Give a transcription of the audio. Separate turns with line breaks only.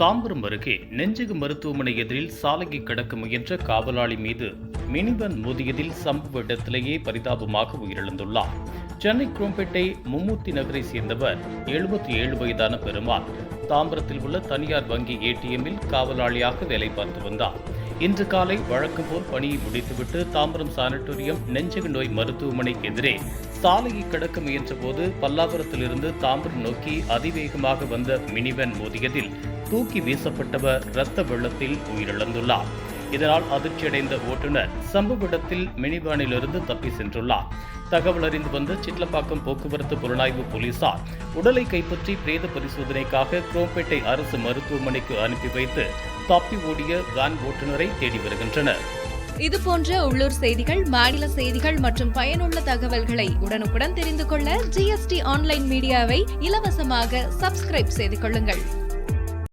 தாம்பரம் அருகே நெஞ்சகு மருத்துவமனை எதிரில் சாலையை கடக்க முயன்ற காவலாளி மீது மினிவன் மோதியதில் சம்பவ இடத்திலேயே பரிதாபமாக உயிரிழந்துள்ளார். சென்னை குரோம்பேட்டை மும்மூர்த்தி நகரை சேர்ந்தவர் எழுபத்தி ஏழு வயதான பெருமாள். தாம்பரத்தில் உள்ள தனியார் வங்கி ஏடிஎம்மில் காவலாளியாக வேலை பார்த்து வந்தார். இன்று காலை வழக்கம் போல் பணியை முடித்துவிட்டு தாம்பரம் சானிட்டோரியம் நெஞ்சக நோய் மருத்துவமனை எதிரே சாலையை கடக்க முயன்றபோது பல்லாவரத்திலிருந்து தாம்பரம் நோக்கி அதிவேகமாக வந்த மினிவன் மோதியதில் தூக்கி வீசப்பட்டவர் இரத்த வெள்ளத்தில் உயிரிழந்துள்ளார். இதனால் அதிர்ச்சியடைந்த ஓட்டுநர் சம்பவ இடத்தில் மினிவானிலிருந்து தப்பி சென்றுள்ளார். தகவல் அறிந்து வந்த சிட்லப்பாக்கம் போக்குவரத்து புலனாய்வு போலீசார் உடலை கைப்பற்றி பிரேத பரிசோதனைக்காக குரோம்பேட்டை அரசு மருத்துவமனைக்கு அனுப்பி வைத்து தப்பி ஓடிய வேன் ஓட்டுநரை தேடி வருகின்றனர்.
இது போன்ற உள்ளூர் செய்திகள் மாநில செய்திகள் மற்றும் பயனுள்ள தகவல்களை உடனுக்குடன் தெரிந்து கொள்ள ஜிஎஸ்டி ஆன்லைன் மீடியாவை இலவசமாக சப்ஸ்கிரைப் செய்து கொள்ளுங்கள்.